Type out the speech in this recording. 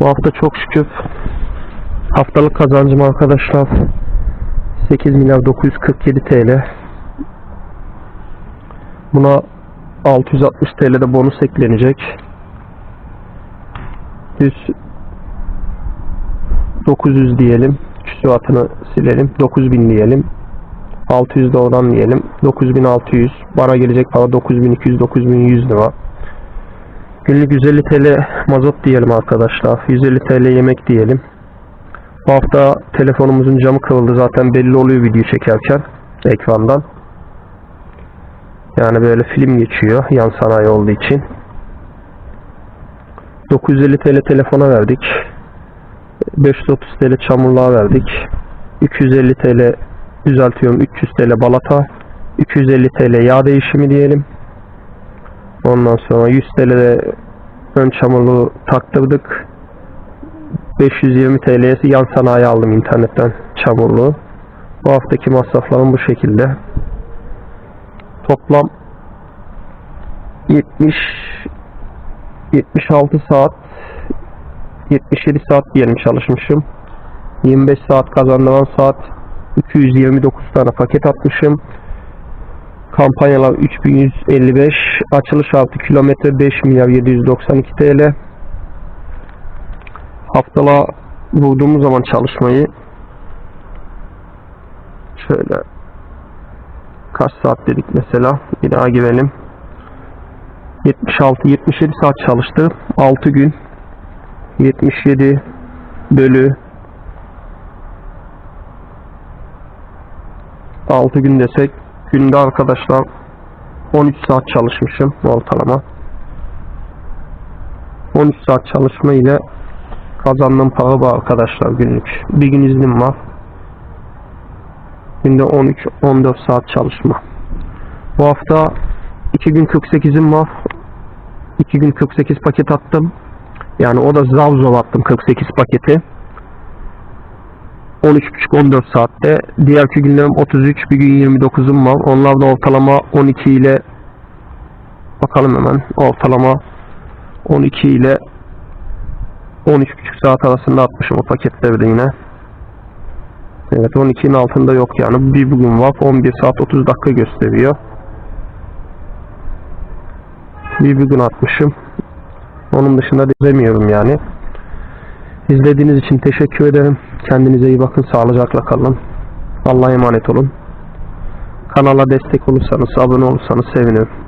Bu hafta çok şükür haftalık kazancım arkadaşlar 8 milyar 947 TL. Buna 660 TL de bonus eklenecek. 100 900 diyelim. Küsuratını silelim. 9000 diyelim. 600 de oradan diyelim. 9600. Bana gelecek para 9200 9100 lira. Günlük 150 TL mazot diyelim arkadaşlar. 150 TL yemek diyelim. Bu hafta telefonumuzun camı kırıldı. Zaten belli oluyor video çekerken ekrandan. Yani böyle film geçiyor yan sanayi olduğu için. 950 TL telefona verdik. 530 TL çamurluğa verdik. 250 TL düzeltiyorum 300 TL balata. 250 TL yağ değişimi diyelim. Ondan sonra 100 TL de ön çamurluğu taktırdık. 520 TL'ye yan sanayi aldım internetten çamurluğu. Bu haftaki masraflarım bu şekilde. Toplam 70 76 saat 77 saat diyelim çalışmışım. 25 saat kazandıran saat 229 tane paket atmışım. Kampanyalar 3155 açılış altı kilometre 5 milyar 792 TL. Haftala vurduğumuz zaman çalışmayı şöyle kaç saat dedik mesela bir daha girelim. 76 77 saat çalıştı. 6 gün 77 bölü 6 gün desek günde arkadaşlar 13 saat çalışmışım ortalama. 13 saat çalışma ile kazandığım para bu arkadaşlar günlük. Bir gün iznim var. Günde 13-14 saat çalışma. Bu hafta 2 gün 48'im var. 2 gün 48 paket attım. Yani o da zav zav attım 48 paketi. 13.5-14 saatte. Diğer günlerim 33, bir gün 29'um var. Onlar da ortalama 12 ile bakalım hemen. Ortalama 12 ile 13.5 saat arasında atmışım o paketleri de yine. Evet 12'nin altında yok yani. Bir bugün var 11 saat 30 dakika gösteriyor. Bir bugün atmışım. Onun dışında demiyorum yani. İzlediğiniz için teşekkür ederim. Kendinize iyi bakın. Sağlıcakla kalın. Allah'a emanet olun. Kanala destek olursanız, abone olursanız sevinirim.